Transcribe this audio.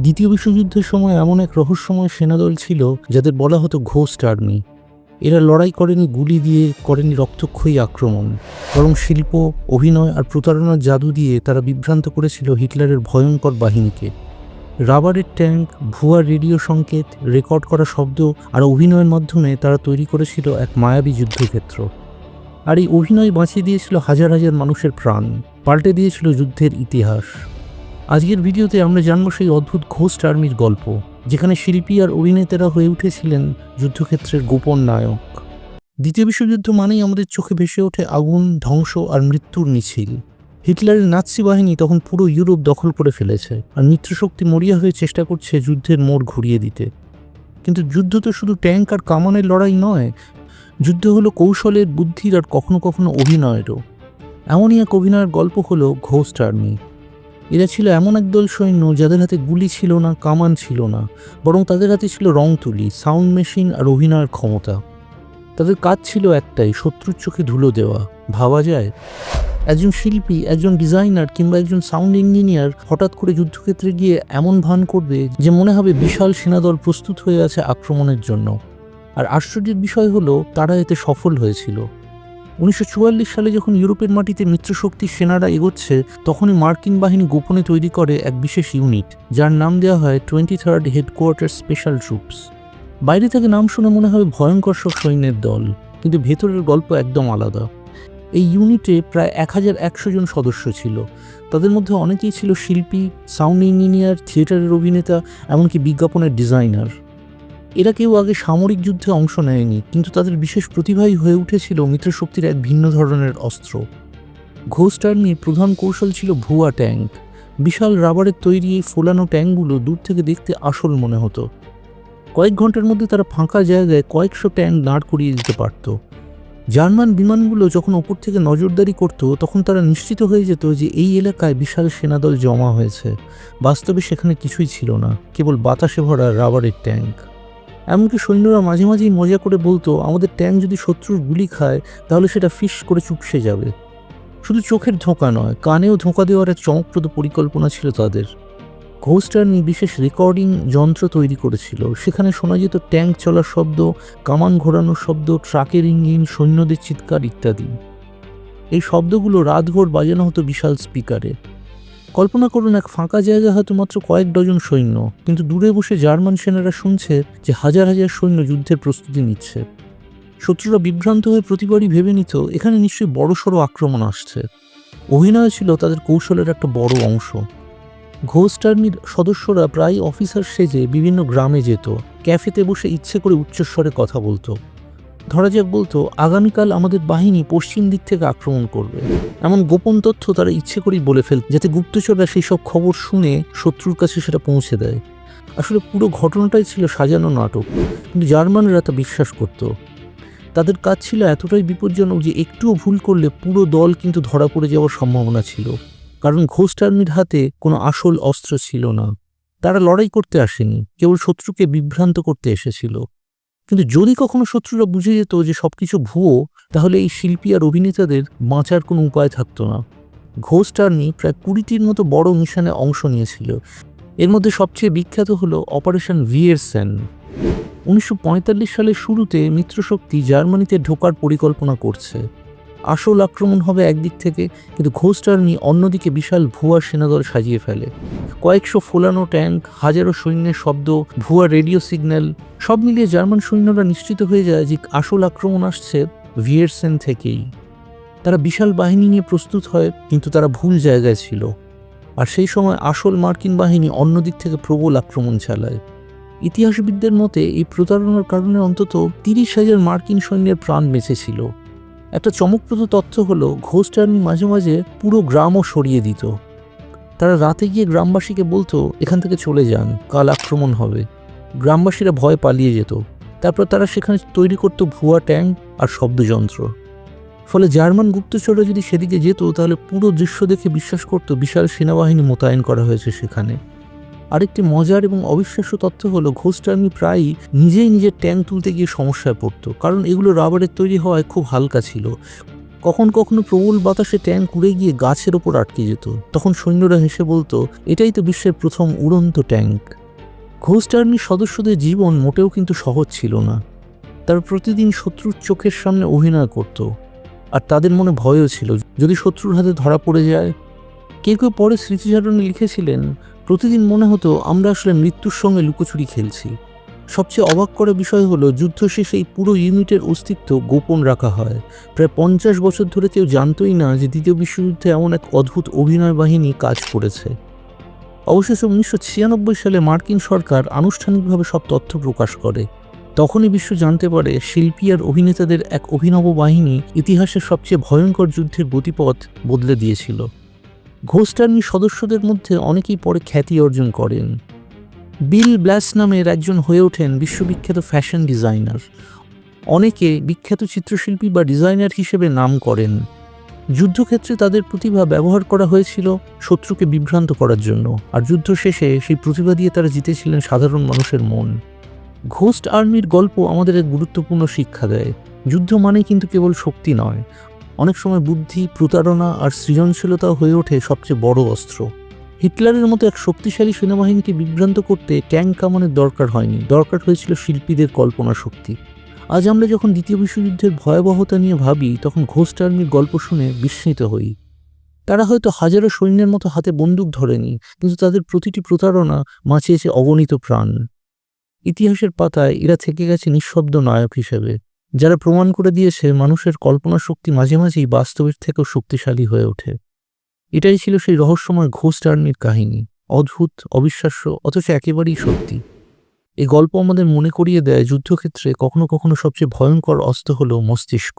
দ্বিতীয় বিশ্বযুদ্ধের সময় এমন এক রহস্যময় সেনাদল ছিল যাদের বলা হতো ঘোস্ট আর্মি। এরা লড়াই করেনি, গুলি দিয়ে করেনি রক্তক্ষয়ী আক্রমণ। বরং শিল্প, অভিনয় আর প্রতারণার জাদু দিয়ে তারা বিভ্রান্ত করেছিল হিটলারের ভয়ঙ্কর বাহিনীকে। রাবারের ট্যাঙ্ক ভুয়া রেডিও সংকেত, রেকর্ড করা শব্দ আর অভিনয়ের মাধ্যমে তারা তৈরি করেছিল এক মায়াবী যুদ্ধক্ষেত্র। আর এই অভিনয় বাঁচিয়ে দিয়েছিল হাজার হাজার মানুষের প্রাণ। পাল্টে দিয়েছিল যুদ্ধের ইতিহাস। আজকের ভিডিওতে আমরা জানব সেই অদ্ভুত ঘোস্ট আর্মির গল্প, যেখানে শিল্পী আর অভিনেতারা হয়ে উঠেছিলেন যুদ্ধক্ষেত্রের গোপন নায়ক। দ্বিতীয় বিশ্বযুদ্ধ মানেই আমাদের চোখে ভেসে ওঠে আগুন, ধ্বংস আর মৃত্যুর মিছিল। হিটলারের নাৎসি বাহিনী তখন পুরো ইউরোপ দখল করে ফেলেছে আর মিত্রশক্তি মরিয়া হয়ে চেষ্টা করছে যুদ্ধের মোড় ঘুরিয়ে দিতে। কিন্তু যুদ্ধ তো শুধু ট্যাঙ্ক আর কামানের লড়াই নয়, যুদ্ধ হলো কৌশলের, বুদ্ধির আর কখনো কখনো অভিনয়েরও। এমনই এক অভিনয়ের গল্প হলো ঘোস্ট আর্মি এরা ছিল এমন একদল সৈন্য যাদের হাতে গুলি ছিল না, কামান ছিল না, বরং তাদের হাতে ছিল রং তুলি সাউন্ড মেশিন আর অভিনয়ের ক্ষমতা। তাদের কাজ ছিল একটাই, শত্রুর চোখে ধুলো দেওয়া। ভাবা যায়, একজন শিল্পী, একজন ডিজাইনার কিংবা একজন সাউন্ড ইঞ্জিনিয়ার হঠাৎ করে যুদ্ধক্ষেত্রে গিয়ে এমন ভান করবে যে মনে হবে বিশাল সেনাদল প্রস্তুত হয়ে আছে আক্রমণের জন্য। আর আশ্চর্যের বিষয় হলো, তারা এতে সফল হয়েছিল। উনিশশো চুয়াল্লিশ সালে যখন ইউরোপের মাটিতে মিত্রশক্তির সেনারা এগোচ্ছে, তখনই মার্কিন বাহিনী গোপনে তৈরি করে এক বিশেষ ইউনিট, যার নাম দেওয়া হয় twenty third headquarter special troops. বাইরে থেকে নাম শুনে মনে হয় ভয়ঙ্কর সব সৈন্যের দল, কিন্তু ভেতরের গল্প একদম আলাদা। এই ইউনিটে প্রায় এক হাজার একশো জন সদস্য ছিল। তাদের মধ্যে অনেকেই ছিল শিল্পী, সাউন্ড ইঞ্জিনিয়ার, থিয়েটারের অভিনেতা, এমনকি বিজ্ঞাপনের ডিজাইনার। এরা কেউ আগে সামরিক যুদ্ধে অংশ নেয়নি, কিন্তু তাদের বিশেষ প্রতিভাই হয়ে উঠেছিল মিত্রশক্তির এক ভিন্ন ধরনের অস্ত্র। ঘোস্ট আর্মির প্রধান কৌশল ছিল ভুয়া ট্যাঙ্ক। বিশাল রাবারের তৈরি এই ফোলানো ট্যাঙ্কগুলো দূর থেকে দেখতে আসল মনে হতো। কয়েক ঘণ্টার মধ্যে তারা ফাঁকা জায়গায় কয়েকশো ট্যাঙ্ক দাঁড় করিয়ে দিতে পারত। জার্মান বিমানগুলো যখন ওপর থেকে নজরদারি করত, তখন তারা নিশ্চিত হয়ে যেত যে এই এলাকায় বিশাল সেনাদল জমা হয়েছে। বাস্তবে সেখানে কিছুই ছিল না, কেবল বাতাসে ভরা রাবারের ট্যাঙ্ক। এমনকি সৈন্যরা মাঝে মাঝেই মজা করে বলতো, আমাদের ট্যাঙ্ক যদি শত্রুর গুলি খায়, তাহলে সেটা ফিস করে চুপসে যাবে। শুধু চোখের ধোঁকা নয়, কানেও ধোঁকা দেওয়ার এক চমকপ্রদ পরিকল্পনা ছিল তাদের। ঘোস্ট আর্মি বিশেষ রেকর্ডিং যন্ত্র তৈরি করেছিল। সেখানে শোনা যেত ট্যাঙ্ক চলার শব্দ, কামান ঘোরানোর শব্দ, ট্রাকের ইঞ্জিন, সৈন্যদের চিৎকার ইত্যাদি। এই শব্দগুলো রাতভর বাজানো হতো বিশাল স্পিকারে। কল্পনা করুন এক ফাঁকা জায়গা হয়তো মাত্র কয়েক ডজন সৈন্য, কিন্তু দূরে বসে জার্মান সেনারা শুনছে যে হাজার হাজার সৈন্য যুদ্ধের প্রস্তুতি নিচ্ছে। শত্রুরা বিভ্রান্ত হয়ে প্রতিবারই ভেবে নিত, এখানে নিশ্চয়ই বড়সড় আক্রমণ আসছে। অভিনয় ছিল তাদের কৌশলের একটা বড় অংশ। ঘোস্ট আর্মির সদস্যরা প্রায় অফিসার সেজে বিভিন্ন গ্রামে যেত, ক্যাফেতে বসে ইচ্ছে করে উচ্চস্বরে কথা বলতো। ধরা যাক বলতো, আগামীকাল আমাদের বাহিনী পশ্চিম দিক থেকে আক্রমণ করবে। এমন গোপন তথ্য তারা ইচ্ছে করেই বলে ফেল, যাতে গুপ্তচররা সেই সব খবর শুনে শত্রুর কাছে সেটা পৌঁছে দেয়। আসলে পুরো ঘটনাটাই ছিল সাজানো নাটক, কিন্তু জার্মানরা তা বিশ্বাস করত। তাদের কাজ ছিল এতটাই বিপজ্জনক যে একটুও ভুল করলে পুরো দল কিন্তু ধরা পড়ে যাওয়ার সম্ভাবনা ছিল। কারণ ঘোস্ট হাতে কোনো আসল অস্ত্র ছিল না। তারা লড়াই করতে আসেনি, কেবল শত্রুকে বিভ্রান্ত করতে এসেছিল। কিন্তু যদি কখনো শত্রুরা বুঝে যেত যে সব কিছু ভুয়ো, তাহলে এই শিল্পী আর অভিনেতাদের বাঁচার কোনো উপায় থাকতো না। ঘোষ টার্নি প্রায় কুড়িটির মতো বড় মিশনে অংশ নিয়েছিল। এর মধ্যে সবচেয়ে বিখ্যাত হলো অপারেশন ভিয়েরসেন। উনিশশো সালের শুরুতে মিত্রশক্তি জার্মানিতে ঢোকার পরিকল্পনা করছে। আসল আক্রমণ হবে একদিক থেকে, কিন্তু ঘোস্ট আর্মি অন্যদিকে বিশাল ভুয়া সেনাদল সাজিয়ে ফেলে। কয়েকশো ফোলানো ট্যাঙ্ক, হাজারো সৈন্যের শব্দ, ভুয়া রেডিও সিগন্যাল, সব মিলিয়ে জার্মান সৈন্যরা নিশ্চিত হয়ে যায় যে আসল আক্রমণ আসছে ভিয়েরসেন থেকেই। তারা বিশাল বাহিনী নিয়ে প্রস্তুত হয়, কিন্তু তারা ভুল জায়গায় ছিল। আর সেই সময় আসল মার্কিন বাহিনী অন্য দিক থেকে প্রবল আক্রমণ চালায়। ইতিহাসবিদদের মতে, এই প্রতারণার কারণে অন্তত তিরিশ হাজার মার্কিন সৈন্যের প্রাণ বেঁচেছিল। একটা চমকপ্রদ তথ্য হলো ঘোষ আর্মি মাঝে মাঝে পুরো গ্রামও সরিয়ে দিত। তারা রাতে গিয়ে গ্রামবাসীকে বলতো, এখান থেকে চলে যান, কাল আক্রমণ হবে। গ্রামবাসীরা ভয় পালিয়ে যেত। তারপর তারা সেখানে তৈরি করত ভুয়া ট্যাঙ্ক আর শব্দযন্ত্র। ফলে জার্মান গুপ্তচররা যদি সেদিকে যেত, তাহলে পুরো দৃশ্য দেখে বিশ্বাস করত, বিশাল সেনাবাহিনী মোতায়েন করা হয়েছে সেখানে। আরেকটি মজার এবং অবিশ্বাস্য তথ্য হলো ঘোস্ট আর্মি প্রায়ই নিজেই নিজের ট্যাঙ্ক তুলতে গিয়ে সমস্যায় পড়তো, কারণ এগুলো রাবারের তৈরি হওয়ায় খুব হালকা ছিল। কখন কখনো প্রবল বাতাসে ট্যাঙ্ক উড়ে গিয়ে গাছের ওপর আটকে যেত। তখন সৈন্যরা হেসে বলতো, এটাই তো বিশ্বের প্রথম উড়ন্ত ট্যাঙ্ক ঘোস্ট আর্মির সদস্যদের জীবন মোটেও কিন্তু সহজ ছিল না। তারা প্রতিদিন শত্রুর চোখের সামনে অভিনয় করত, আর তাদের মনে ভয়ও ছিল, যদি শত্রুর হাতে ধরা পড়ে যায় কেউ কেউ পরে স্মৃতিচারণে লিখেছিলেন, প্রতিদিন মনে হতো আমরা আসলে মৃত্যুর সঙ্গে লুকোচুরি খেলছি। সবচেয়ে অবাক করা বিষয় হলো, যুদ্ধ শেষে এই পুরো ইউনিটের অস্তিত্ব গোপন রাখা হয়। প্রায় পঞ্চাশ বছর ধরে কেউ জানতই না যে দ্বিতীয় বিশ্বযুদ্ধে এমন এক অদ্ভুত অভিনয় বাহিনী কাজ করেছে। অবশেষে উনিশশো ছিয়ানব্বই সালে মার্কিন সরকার আনুষ্ঠানিকভাবে সব তথ্য প্রকাশ করে। তখনই বিশ্ব জানতে পারে, শিল্পী আর অভিনেতাদের এক অভিনব বাহিনী ইতিহাসের সবচেয়ে ভয়ঙ্কর যুদ্ধের গতিপথ বদলে দিয়েছিল। আর্মির সদস্যদের মধ্যে অনেকেই পরে খ্যাতি অর্জন করেন। বিল ব্ল্যাস নামের একজন হয়ে ওঠেন বিশ্ববিখ্যাত ফ্যাশন ডিজাইনার। অনেকে বিখ্যাত চিত্রশিল্পী বা ডিজাইনার হিসেবে নাম করেন। যুদ্ধক্ষেত্রে তাদের প্রতিভা ব্যবহার করা হয়েছিল শত্রুকে বিভ্রান্ত করার জন্য, আর যুদ্ধ শেষে সেই প্রতিভা দিয়ে তারা জিতেছিলেন সাধারণ মানুষের মন। ঘোস্ট আর্মির গল্প আমাদের এক গুরুত্বপূর্ণ শিক্ষা দেয়। যুদ্ধ মানে কিন্তু কেবল শক্তি নয় অনেক সময় বুদ্ধি, প্রতারণা আর সৃজনশীলতা হয়ে ওঠে সবচেয়ে বড় অস্ত্র। হিটলারের মতো এক শক্তিশালী সেনাবাহিনীকে বিভ্রান্ত করতে ট্যাঙ্ক কামানের দরকার হয়নি। দরকার হয়েছিল শিল্পীদের কল্পনা শক্তি। আজ আমরা যখন দ্বিতীয় বিশ্বযুদ্ধের ভয়াবহতা নিয়ে ভাবি, তখন ঘোস্ট আর্মির গল্প শুনে বিস্মিত হই। তারা হয়তো হাজারো সৈন্যের মতো হাতে বন্দুক ধরেনি, কিন্তু তাদের প্রতিটি প্রতারণা বাঁচিয়েছে অগণিত প্রাণ। ইতিহাসের পাতায় এরা থেকে গেছে নিঃশব্দ নায়ক হিসেবে। যারা প্রমাণ করে দিয়েছে মানুষের কল্পনা শক্তি মাঝে মাঝেই বাস্তবের থেকেও শক্তিশালী হয়ে ওঠে। এটাই ছিল সেই রহস্যময় ঘোষ টার্নির কাহিনী, অদ্ভুত, অবিশ্বাস্য, অথচ একেবারেই সত্যি। এই গল্প আমাদের মনে করিয়ে দেয় যুদ্ধক্ষেত্রে কখনো কখনো সবচেয়ে ভয়ঙ্কর অস্ত্র হল মস্তিষ্ক।